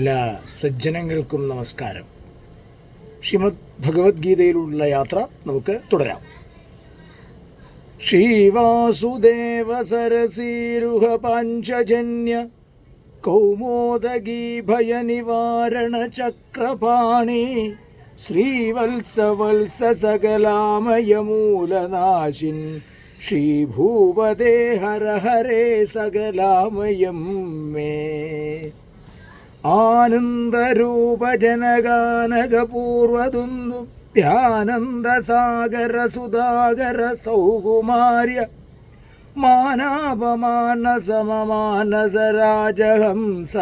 എല്ലാ സജ്ജനങ്ങൾക്കും നമസ്കാരം. ശ്രീമദ് ഭഗവത്ഗീതയിലുള്ള യാത്ര നമുക്ക് തുടരാം. ശ്രീവാസുദേവ സരസീരുഹ പാഞ്ചജന്യ കൗമോദഗീ ഭയനിവാരണ ചക്രപാണി ശ്രീവത്സവത്സ സകലാമയമൂലനാശിൻ ശ്രീഭൂപദേ ഹര ഹരേ സകലാമയം മേ. ആനന്ദരൂപജനഗാനകപൂർവതുന്നു ധ്യാനന്ദസാഗര സൗകുമാര്യ. മാനാപമാനസമമാനസരാജഹംസ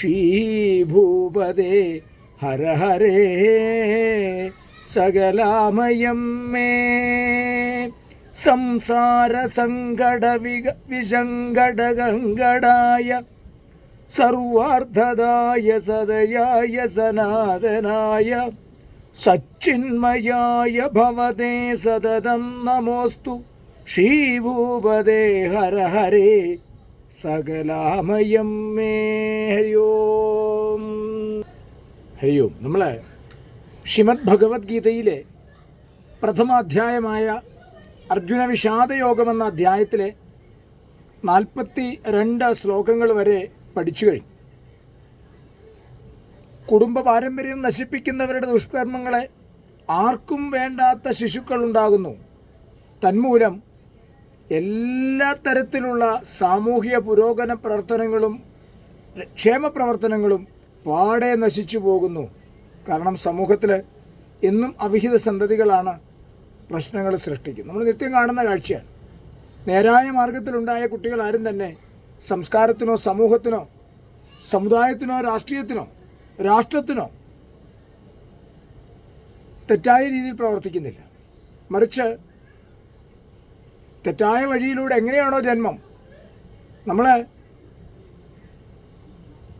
ശ്രീഭൂപതേ ഹര ഹരേ സകലാമയം മേ. സംസാരസങ്കട വിക സർവാർത്ഥദായ സദയായ സനാതനായ സച്ചിന്മയായ ഭവതേ സതതം നമോസ്തു. ശ്രീഭൂപദേ ഹര ഹരേ സകലാമയം മേ ഹരിയോം. ഹരിയോം. നമ്മളെ ശ്രീമദ് ഭഗവത്ഗീതയിലെ പ്രഥമാധ്യായമായ അർജുന വിഷാദയോഗം എന്ന അധ്യായത്തിലെ നാൽപ്പത്തി രണ്ട് ശ്ലോകങ്ങൾ വരെ പഠിച്ചു കഴിഞ്ഞു. കുടുംബ പാരമ്പര്യം നശിപ്പിക്കുന്നവരുടെ ദുഷ്കർമ്മങ്ങളെ ആർക്കും വേണ്ടാത്ത ശിശുക്കൾ ഉണ്ടാകുന്നു തന്മൂലം എല്ലാ തരത്തിലുള്ള സാമൂഹിക പുരോഗമന പ്രവർത്തനങ്ങളും ക്ഷേമ പ്രവർത്തനങ്ങളും പാടെ നശിച്ചു പോകുന്നു. കാരണം സമൂഹത്തിൽ എന്നും അവിഹിത സന്തതികളാണ് പ്രശ്നങ്ങൾ സൃഷ്ടിക്കുന്നത്. നമ്മൾ നിത്യം കാണുന്ന കാഴ്ചയാണ്. നേരായ മാർഗത്തിലുണ്ടായ കുട്ടികൾ ആരും തന്നെ സംസ്കാരത്തിനോ സമൂഹത്തിനോ സമുദായത്തിനോ രാഷ്ട്രീയത്തിനോ രാഷ്ട്രത്തിനോ തെറ്റായ രീതിയിൽ പ്രവർത്തിക്കുന്നില്ല. മറിച്ച് തെറ്റായ വഴിയിലൂടെ എങ്ങനെയാണോ ജന്മം? നമ്മൾ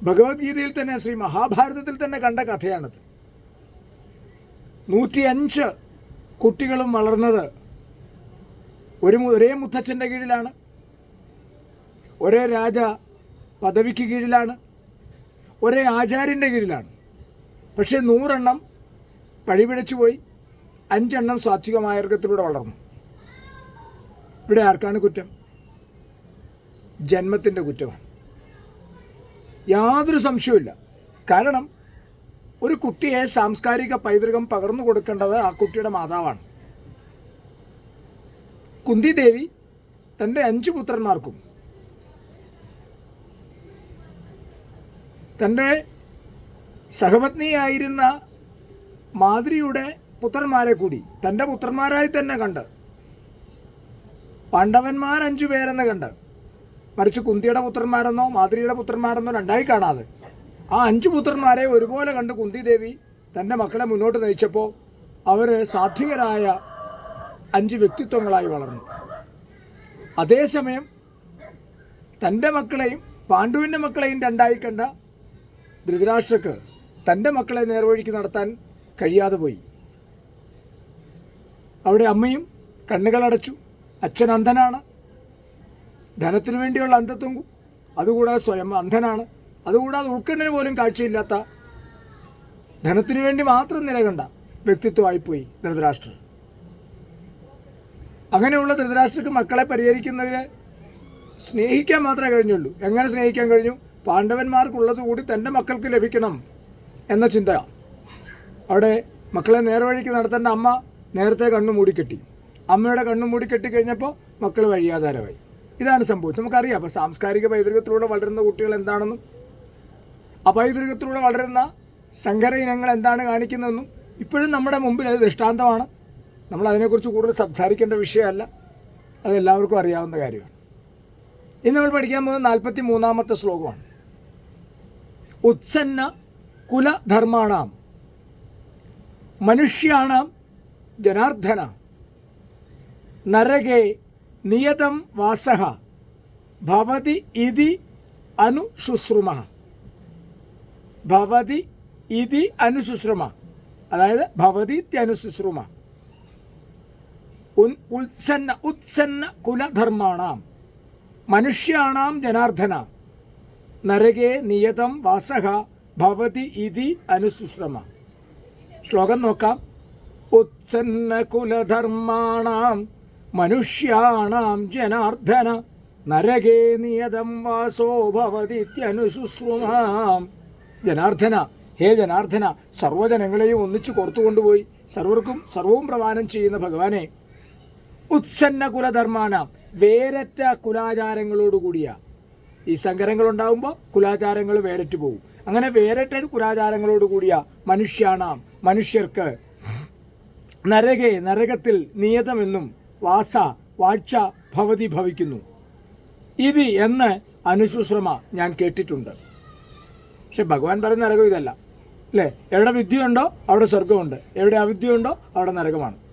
ഭഗവത്ഗീതയിൽ തന്നെ ശ്രീ മഹാഭാരതത്തിൽ തന്നെ കണ്ട കഥയാണത്. നൂറ്റിയഞ്ച് കുട്ടികളും വളർന്നത് ഒരു ഒരേ മുത്തച്ഛന്റെ കീഴിലാണ്. ഒരേ രാജ പദവിക്ക് കീഴിലാണ് ഒരേ ആചാര്യന്റെ കീഴിലാണ്. പക്ഷേ നൂറെണ്ണം പഴിപിഴച്ചു പോയി അഞ്ചെണ്ണം സാത്വിക മാർഗത്തിലൂടെ വളർന്നു. ഇവിടെ ആർക്കാണ് കുറ്റം? ജന്മത്തിന്റെ കുറ്റമാണ്. യാതൊരു സംശയവുമില്ല. കാരണം ഒരു കുട്ടിയെ സാംസ്കാരിക പൈതൃകം പകർന്നു കൊടുക്കേണ്ടത് ആ കുട്ടിയുടെ മാതാവാണ്. കുന്തിദേവി തന്റെ അഞ്ച് പുത്രന്മാർക്കും തന്റെ സഹപത്നിയായിരുന്ന മാതിരിയുടെ പുത്രന്മാരെ കൂടി തന്റെ പുത്രന്മാരായി തന്നെ കണ്ട് പാണ്ഡവന്മാർ അഞ്ചു പേരെന്ന് കണ്ട് മറിച്ച് കുന്തിയുടെ പുത്രന്മാരെന്നോ മാതിരിയുടെ പുത്രന്മാരെന്നോ രണ്ടായി കാണാതെ ആ അഞ്ചു പുത്രന്മാരെ ഒരുപോലെ കണ്ട് കുന്തി ദേവി തന്റെ മക്കളെ മുന്നോട്ട് നയിച്ചപ്പോൾ അവർ സാത്വികരായ അഞ്ച് വ്യക്തിത്വങ്ങളായി വളർന്നു. അതേസമയം തന്റെ മക്കളെയും പാണ്ഡുവിന്റെ മക്കളെയും രണ്ടായി കണ്ട ധൃതരാഷ്ട്രക്ക് തന്റെ മക്കളെ നേർവഴിക്ക് നടത്താൻ കഴിയാതെ പോയി. അവിടെ അമ്മയും കണ്ണുകളടച്ചു അച്ഛൻ അന്ധനാണ്. ധനത്തിനു വേണ്ടിയുള്ള അന്ധത്വം അതുകൂടാതെ സ്വയം അന്ധനാണ്. അതുകൂടാതെ ഉൾക്കണ്ണിന് പോലും കാഴ്ചയില്ലാത്ത ധനത്തിനു വേണ്ടി മാത്രം നിലകണ്ട വ്യക്തിത്വമായിപ്പോയി ധൃതരാഷ്ട്രർ അങ്ങനെയുള്ള ധൃതരാഷ്ട്രക്ക് മക്കളെ പരിഹരിക്കുന്നതിന് സ്നേഹിക്കാൻ മാത്രമേ കഴിഞ്ഞുള്ളൂ. എങ്ങനെ സ്നേഹിക്കാൻ കഴിഞ്ഞു? പാണ്ഡവന്മാർക്കുള്ളത് കൂടി തന്റെ മക്കൾക്ക് ലഭിക്കണം എന്ന ചിന്ത. അവിടെ മക്കളെ നേർവഴിക്ക് നടത്തേണ്ട അമ്മ നേരത്തെ കണ്ണു മൂടിക്കെട്ടി അമ്മയുടെ കണ്ണു മൂടിക്കെട്ടി കഴിഞ്ഞപ്പോൾ മക്കൾ വഴിയാധാരമായി ഇതാണ് സംഭവിച്ചത് നമുക്കറിയാം അപ്പോൾ സാംസ്കാരിക പൈതൃകത്തിലൂടെ വളരുന്ന കുട്ടികൾ എന്താണെന്നും ആ അപൈതൃകത്തിലൂടെ വളരുന്ന സങ്കര ഇനങ്ങൾ എന്താണ് കാണിക്കുന്നതെന്നും ഇപ്പോഴും നമ്മുടെ മുമ്പിൽ അത് ദൃഷ്ടാന്തമാണ്. നമ്മൾ അതിനെക്കുറിച്ച് കൂടുതൽ സംസാരിക്കേണ്ട വിഷയമല്ല. അതെല്ലാവർക്കും അറിയാവുന്ന കാര്യമാണ്. ഇന്ന് നമ്മൾ പഠിക്കാൻ പോകുന്ന നാൽപ്പത്തി മൂന്നാമത്തെ ശ്ലോകമാണ്. ഉത്സന്ന കുലധർമാണാം. മനുഷ്യാണാം ജനാർദ്ദന. നരകേ നിയതം വാസഃ. ഭവതി ഇതി അനുശുശ്രുമ ഭവതി ഇതി അനുശുശ്രുമ അതായത് ഭവതി ഇത്യനുശുശ്രുമ ഉൻ ഉത്സന്ന ഉത്സന്ന കുലധർമാണാം. മനുഷ്യാണാം ജനാർദ്ദന. നരകേ നിയതം വാസഹ ഭവതി ഇതി അനുസുശ്രമ. ശ്ലോകം നോക്കാം. ഉത്സന്ന കുലധർമാണാം മനുഷ്യാണാം ജനാർദ്ദന. നരകേ നിയതം വാസോ ഭവതിത്യനുശുശ്രുമാം ജനാർദ്ദന. ഹേ ജനാർദ്ദന സർവജനങ്ങളെയും ഒന്നിച്ചു കോർത്തുകൊണ്ടുപോയി സർവർക്കും സർവവും പ്രദാനം ചെയ്യുന്ന ഭഗവാനെ. ഉത്സന്ന കുലധർമാണ വേരറ്റ കുലാചാരങ്ങളോടുകൂടിയ ഈ സങ്കരങ്ങൾ ഉണ്ടാകുമ്പോൾ കുലാചാരങ്ങൾ വേറിട്ട് പോകും അങ്ങനെ വേറിട്ടത് കുലാചാരങ്ങളോട് കൂടിയ മനുഷ്യാണാം. മനുഷ്യർക്ക് നരകെ നരകത്തിൽ നിയതമെന്നും വാസ വാഴ്ച ഭവതി ഭവിക്കുന്നു. ഇത് എന്ന് അനുശുശ്രമ ഞാൻ കേട്ടിട്ടുണ്ട്. പക്ഷെ ഭഗവാൻ പറയുന്ന നരകം ഇതല്ല. അല്ലേ? എവിടെ വിദ്യയുണ്ടോ അവിടെ സ്വർഗമുണ്ട് എവിടെ അവിദ്യയുണ്ടോ അവിടെ നരകമാണ്.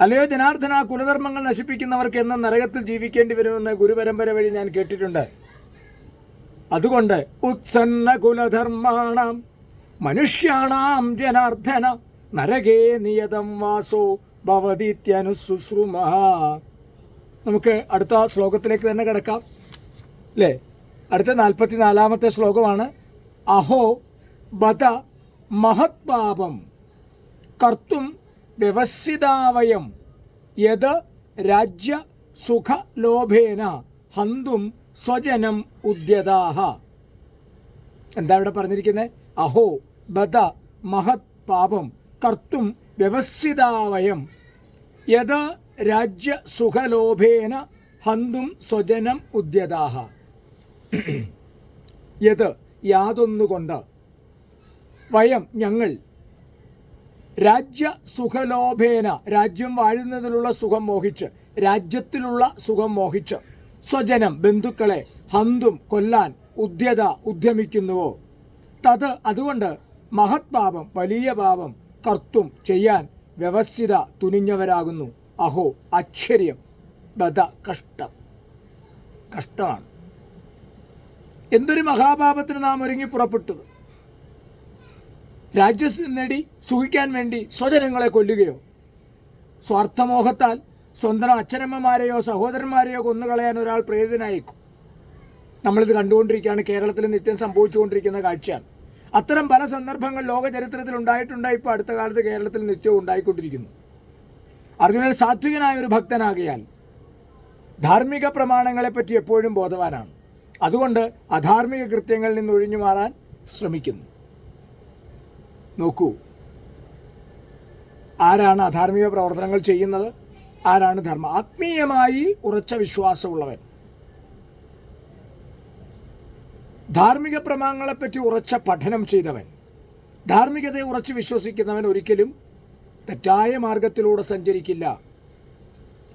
അല്ലയോ ജനാർദ്ദന കുലധർമ്മങ്ങൾ നശിപ്പിക്കുന്നവർക്ക് എന്ന നരകത്തിൽ ജീവിക്കേണ്ടി വരുമെന്ന് ഗുരുപരമ്പര വഴി ഞാൻ കേട്ടിട്ടുണ്ട്. അതുകൊണ്ട് ഉത്സന്ന കുലധർമാണാം മനുഷ്യാണാം ജനാർദ്ദന നരകേ നിയതം വാസോ ഭവതിത്യനുശുശ്രുമ നമുക്ക് അടുത്ത ശ്ലോകത്തിലേക്ക് തന്നെ കിടക്കാം. അല്ലേ അടുത്ത നാൽപ്പത്തി നാലാമത്തെ ശ്ലോകമാണ്. അഹോ ബത മഹത്പാപം. കർത്തും വ്യവസ്ഥിതാവയം യത് രാജ്യ സുഖലോഭേന ഹന്തും സ്വജനം ഉദ്യതാഹ. എന്താ ഇവിടെ പറഞ്ഞിരിക്കുന്നത് അഹോ ബദ മഹത് പാപം കർത്തും വ്യവസ്ഥിതാവയം യത് രാജ്യ സുഖലോഭേന ഹന്തും സ്വജനം ഉദ്യതാഹ. യത് യാതൊന്നുകൊണ്ട്. വയം ഞങ്ങൾ രാജ്യ സുഖലോഭേന രാജ്യം വാഴുന്നതിലുള്ള സുഖം മോഹിച്ച് രാജ്യത്തിലുള്ള സുഖം മോഹിച്ച് സ്വജനം ബന്ധുക്കളെ ഹന്തും കൊല്ലാൻ ഉദ്യത ഉദ്യമിക്കുന്നുവോ തത് അതുകൊണ്ട് മഹത് പാപം വലിയ പാപം കർത്തും ചെയ്യാൻ വ്യവസ്ഥിത തുനിഞ്ഞവരാകുന്നു. അഹോ ആശ്ചര്യം ബദ കഷ്ടം. കഷ്ടമാണ്. എന്തൊരു മഹാപാപത്തിന് നാം ഒരുങ്ങി പുറപ്പെട്ടത്? രാജ്യം നേടി സുഖിക്കാൻ വേണ്ടി സ്വജനങ്ങളെ കൊല്ലുകയോ? സ്വാർത്ഥമോഹത്താൽ സ്വന്തം അച്ഛനമ്മമാരെയോ സഹോദരന്മാരെയോ കൊന്നുകളയാൻ ഒരാൾ പ്രേരിതനായേക്കും. നമ്മളിത് കണ്ടുകൊണ്ടിരിക്കുകയാണ്. കേരളത്തിൽ നിത്യം സംഭവിച്ചുകൊണ്ടിരിക്കുന്ന കാഴ്ചയാണ്. അത്തരം പല സന്ദർഭങ്ങൾ ലോക ചരിത്രത്തിൽ ഉണ്ടായിട്ടുണ്ടായി ഇപ്പോൾ അടുത്ത കാലത്ത് കേരളത്തിൽ നിത്യവും ഉണ്ടായിക്കൊണ്ടിരിക്കുന്നു. അർജുനൻ സാത്വികനായ ഒരു ഭക്തനാകിയാൽ ധാർമ്മിക പ്രമാണങ്ങളെപ്പറ്റി എപ്പോഴും ബോധവാനാണ്. അതുകൊണ്ട് അധാർമിക കൃത്യങ്ങളിൽ നിന്ന് ഒഴിഞ്ഞു മാറാൻ ശ്രമിക്കുന്നു. നോക്കൂ. ആരാണ് അധാർമിക പ്രവർത്തനങ്ങൾ ചെയ്യുന്നത്? ആരാണ് ധർമ്മ? ആത്മീയമായി ഉറച്ച വിശ്വാസമുള്ളവൻ. ധാർമ്മിക പ്രമാണങ്ങളെപ്പറ്റി ഉറച്ച പഠനം ചെയ്തവൻ. ധാർമ്മികതയെ ഉറച്ച് വിശ്വസിക്കുന്നവൻ ഒരിക്കലും തെറ്റായ മാർഗത്തിലൂടെ സഞ്ചരിക്കില്ല.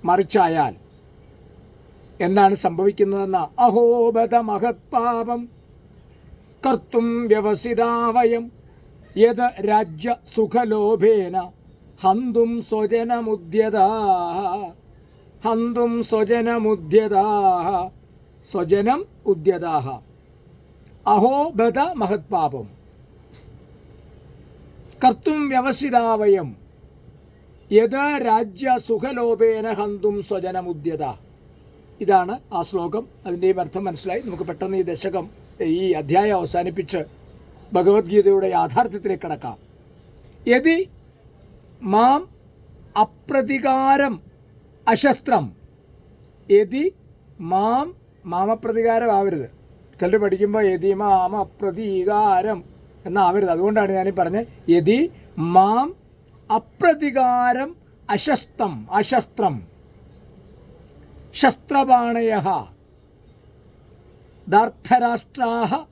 മറിച്ചായാൽ എന്താണ് സംഭവിക്കുന്നതെന്ന അഹോബത മഹത്പാപം കർത്തും വ്യവസിതാവയം. യത് രാജ്യ സുഖലോഭേന ഹന്തും സ്വജനമുദ്യതാ ഹന്തും സ്വജനമുദ്യതാ സ്വജനം ഉദ്യതാഹ അഹോ ബദ മഹത്പാപം. കർത്തും വ്യവസിതാവയം. യത് രാജ്യ സുഖലോഭേന ഹന്തും സ്വജനമുദ്യത ഇതാണ് ആ ശ്ലോകം. അതിന്റെയും അർത്ഥം മനസ്സിലായി. നമുക്ക് പെട്ടെന്ന് ഈ ദശകം ഈ അധ്യായം അവസാനിപ്പിച്ച് ഭഗവത്ഗീതയുടെ യാഥാർത്ഥ്യത്തിലേക്ക് കടക്കാം. യതി മാം അപ്രതികാരം അശസ്ത്രം. യതി മാം മാമപ്രതികാരം ആവരുത്. ചിലർ പഠിക്കുമ്പോൾ യതി മാം അപ്രതീകാരം എന്നാവരുത്. അതുകൊണ്ടാണ് ഞാനീ പറഞ്ഞത്. യതി മാം അപ്രതികാരം അശസ്ത്രം അശസ്ത്രം. ശസ്ത്രപാണയ ദാർത്ഥരാഷ്ട്രാ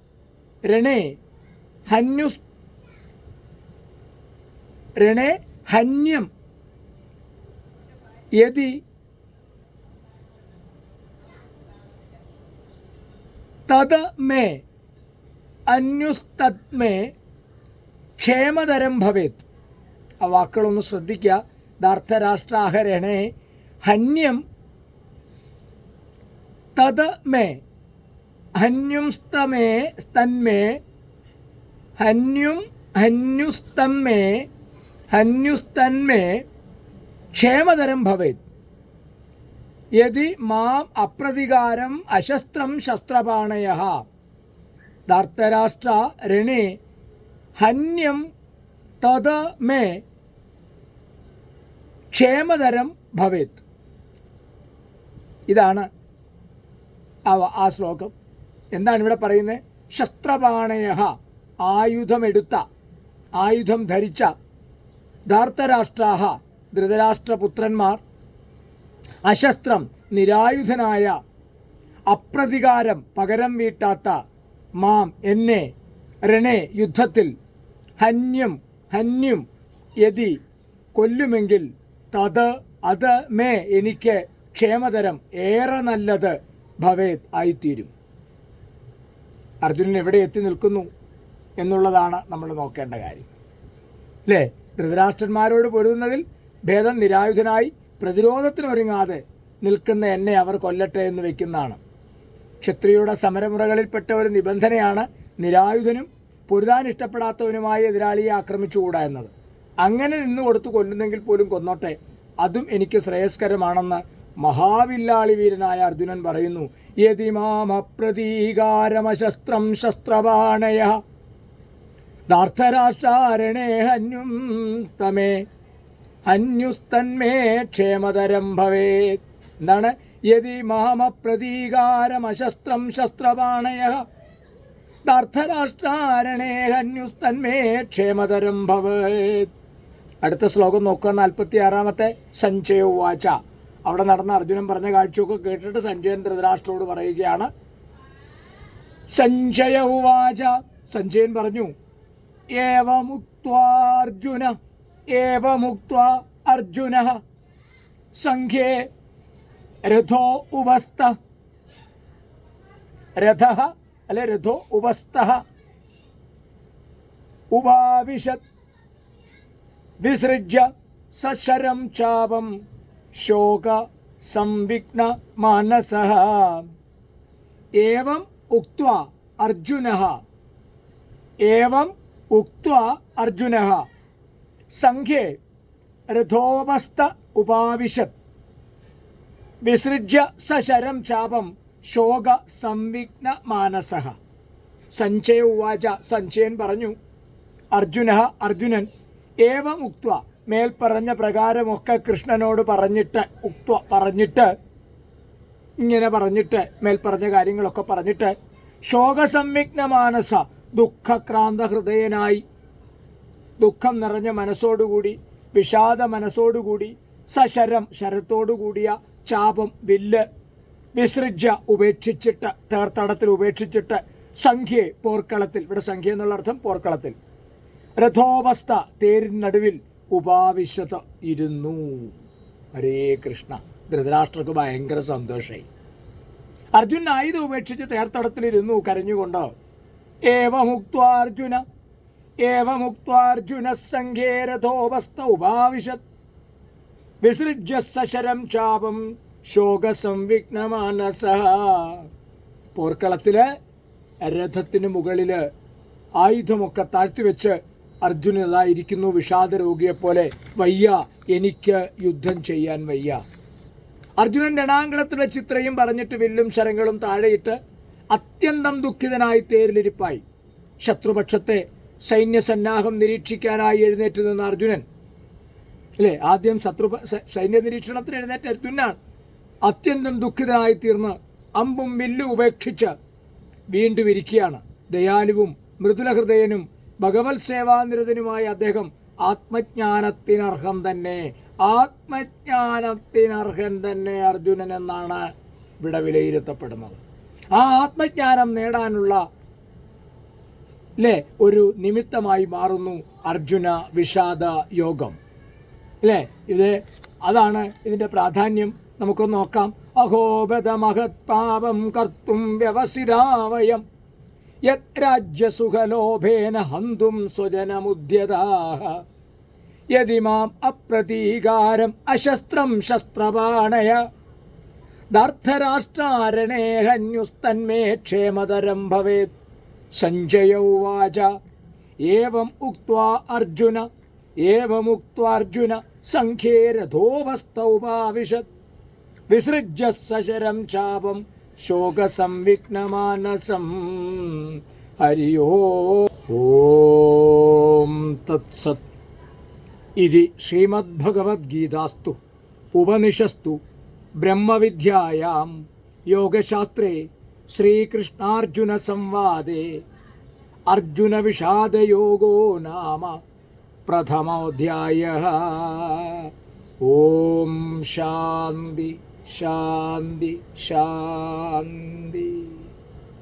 രണേ ഹന്യു രണേ ഹന്യം. യതി. തത് മേ അന്യുസ്തത്മേ. ക്ഷേമതരം ഭവേത്. ആ വാക്കുകളൊന്ന് ശ്രദ്ധിക്കുക. ദാർത്ഥരാഷ്ട്രാഹരണേ ഹന്യം. തത് മേ ഹന്യുംസ്തമേ സ്തന്മേ. ഹന്യും ഹന്യുസ്തന്മേ ഹന്യുസ്തന്മേ ക്ഷേമതരം ഭവേത്. യതി മാം അപ്രതികാരം അശസ്ത്രം ശസ്ത്രപാണയ ധർത്തരാഷ്ട്ര രണേ ഹന്യം തത് മേ ക്ഷേമതരം ഭവേത്. ഇതാണ് ആ ശ്ലോകം. എന്താണ് ഇവിടെ പറയുന്നത്? ശസ്ത്രപാണയ ആയുധമെടുത്ത ആയുധം ധരിച്ച ധാർത്തരാഷ്ട്രാഹ ധൃതരാഷ്ട്രപുത്രന്മാർ അശസ്ത്രം നിരായുധനായ അപ്രതികാരം പകരം വീട്ടാത്ത മാം എന്നെ റണേ യുദ്ധത്തിൽ ഹന്യം ഹന്യും യതി കൊല്ലുമെങ്കിൽ തത് അത് മേ എനിക്ക് ക്ഷേമതരം ഏറെ നല്ലത് ഭവേത് ആയിത്തീരും. അർജുനൻ എവിടെ എത്തി നിൽക്കുന്നു? എന്നുള്ളതാണ് നമ്മൾ നോക്കേണ്ട കാര്യം. അല്ലേ ധൃതരാഷ്ട്രന്മാരോട് പൊരുതുന്നതിൽ ഭേദം നിരായുധനായി പ്രതിരോധത്തിനൊരുങ്ങാതെ നിൽക്കുന്ന എന്നെ അവർ കൊല്ലട്ടെ എന്ന് വെക്കുന്നതാണ്. ക്ഷത്രിയുടെ സമരമുറകളിൽപ്പെട്ട ഒരു നിബന്ധനയാണ് നിരായുധനും പൊരുതാൻ ഇഷ്ടപ്പെടാത്തവനുമായ എതിരാളിയെ ആക്രമിച്ചുകൂടാ എന്നത്. അങ്ങനെ നിന്ന് കൊടുത്തു കൊല്ലുന്നെങ്കിൽ പോലും കൊന്നോട്ടെ. അതും എനിക്ക് ശ്രേയസ്കരമാണെന്ന് മഹാവില്ലാളി വീരനായ അർജുനൻ പറയുന്നു. യതിമാമപ്രതീകാരമശസ്ത്രം ശസ്ത്രപാണയ. ധാർത്തരാഷ്ട്രാരണേ ഹന്യും സ്തമേ ഹന്യുസ്തന്മേ ക്ഷേമതരം ഭവേത് എന്താണ്? യതി മഹമപ്രതീകാരമശസ്ത്രം ശസ്ത്രപാണയ. ദാർത്ഥരാഷ്ട്രാരണേ ഹന്യുസ്തന്മേ ക്ഷേമതരം ഭവേത് അടുത്ത ശ്ലോകം നോക്കുക. നാൽപ്പത്തി ആറാമത്തെ സഞ്ജയ വാച അവിടെ നടന്ന അർജുനൻ പറഞ്ഞ കാഴ്ചയൊക്കെ കേട്ടിട്ട് സഞ്ജയൻ ധൃതരാഷ്ട്രോട് പറയുകയാണ്. സഞ്ജയ ഉവാച. സഞ്ജയൻ പറഞ്ഞു ഏവമുക്വാർജുന ഏവമുക്വ അർജുന സംഖ്യേ രഥോ ഉപസ്ഥ രഥ അല്ലെ രഥോ ഉപസ്ഥ ഉപാവിശത് വിസൃജ്യ സശരം ചാപം ശോക സംവിഘ്ന മാനസ ഏവം ഉക്ത്വ അർജുന ഏവം ഉക്ത്വ അർജുന സംഖ്യേ രഥോപസ്ഥ ഉപാവിശത് വിസൃജ്യ സശരം ചാപം ശോക സംവിഘ്ന മാനസ സഞ്ജയ ഉവാച സഞ്ജയൻ പറഞ്ഞു അർജുന അർജുനൻ ഏവം ഉക്വ മേൽപ്പറഞ്ഞ പ്രകാരമൊക്കെ കൃഷ്ണനോട് പറഞ്ഞിട്ട് ഉക്വ പറഞ്ഞിട്ട് ഇങ്ങനെ പറഞ്ഞിട്ട് മേൽപ്പറഞ്ഞ കാര്യങ്ങളൊക്കെ പറഞ്ഞിട്ട് ശോകസംവിഘ്ന മാനസ ദുഃഖക്രാന്ത ഹൃദയനായി ദുഃഖം നിറഞ്ഞ മനസ്സോടുകൂടി വിഷാദ മനസ്സോടുകൂടി സശരം ശരത്തോടുകൂടിയ ചാപം വില്ല് വിസൃജ്യ ഉപേക്ഷിച്ചിട്ട് തേർത്തടത്തിൽ ഉപേക്ഷിച്ചിട്ട് സംഖ്യ പോർക്കളത്തിൽ. ഇവിടെ സംഖ്യ എന്നുള്ള അർത്ഥം പോർക്കളത്തിൽ. രഥോപസ്ഥ തേരിനടുവിൽ ഉപാവിശത ഇരുന്നു. ഹരേ കൃഷ്ണ. ധൃതരാഷ്ട്രക്ക് ഭയങ്കര സന്തോഷമായി അർജുൻ ആയുധം ഉപേക്ഷിച്ച് തേർത്തടത്തിലിരുന്നു കരഞ്ഞുകൊണ്ട്? ഏവമുക്വാർജുന ഏവമുക്വാർജുന ഉപാവിശത്. വിസൃജ്യ സശരം ചാപം ശോകസംവിഘ്നമാനസ. പോർക്കളത്തിൽ രഥത്തിന് മുകളിൽ ആയുധമൊക്കെ താഴ്ത്തിവെച്ച് അർജുനതായിരിക്കുന്നു വിഷാദ രോഗിയെപ്പോലെ വയ്യ എനിക്ക് യുദ്ധം ചെയ്യാൻ വയ്യ. അർജുനൻ രണാങ്കണത്തിലെ ചിത്രയും പറഞ്ഞിട്ട് വില്ലും ശരങ്ങളും താഴെയിട്ട് അത്യന്തം ദുഃഖിതനായി തേരിലിരിപ്പായി. ശത്രുപക്ഷത്തെ സൈന്യസന്നാഹം നിരീക്ഷിക്കാനായി എഴുന്നേറ്റ് നിന്ന അർജുനൻ അല്ലേ? ആദ്യം ശത്രു സൈന്യ നിരീക്ഷണത്തിന് എഴുന്നേറ്റ അർജുനാണ് അത്യന്തം ദുഃഖിതനായി തീർന്ന് അമ്പും വില്ലും ഉപേക്ഷിച്ച് വീണ്ടും ഇരിക്കുകയാണ്. ദയാലുവും മൃദുലഹൃദയനും ഭഗവത് സേവാനിരതനുമായ അദ്ദേഹം ആത്മജ്ഞാനത്തിനർഹം തന്നെ ആത്മജ്ഞാനത്തിനർഹൻ തന്നെ അർജുനൻ എന്നാണ് ഇവിടെ വിലയിരുത്തപ്പെടുന്നത് ആ ആത്മജ്ഞാനം നേടാനുള്ള അല്ലേ ഒരു നിമിത്തമായി മാറുന്നു അർജുന വിഷാദ യോഗം. അല്ലേ ഇത് അതാണ് ഇതിന്റെ പ്രാധാന്യം. നമുക്കൊന്ന് നോക്കാം. അഹോബത മഹത്പാപം കർത്തും വ്യവസിതാവയം. യത് രാജ്യസുഖലോഭേന ഹന്തും സ്വജനമുദ്യതാഹ. യതിമാം അപ്രതീകാരം അശസ്ത്രം ശസ്ത്രപാണയ. ദാർദ്ധരാഷ്ട്രാരണേ ഹന്യുസ്തന്മേ ക്ഷേമതരം ഭവേത് സഞ്ജയൗവാച ഏവം ഉക്വാ അർജുന. ഏവമുക്ത്വാർജുന സംഖ്യേ രഥോപസ്ഥൗപാവിശത് വിസൃജ്യ സശരം ചാപം. ശോകസംവിഘ്നമാനസം. ഹരിയോ. ഓം തത്സത്. ഇതി ശ്രീമദ്ഭഗവത്ഗീതാസ്തു. ഉപനിഷസ്തു. ब्रह्म ब्रह्मविद्यायां योगशास्त्रे श्रीकृष्णार्जुनसंवादे अर्जुनविषादयोगो नाम प्रथमोऽध्यायः। ॐ शान्ति शान्ति शान्ति।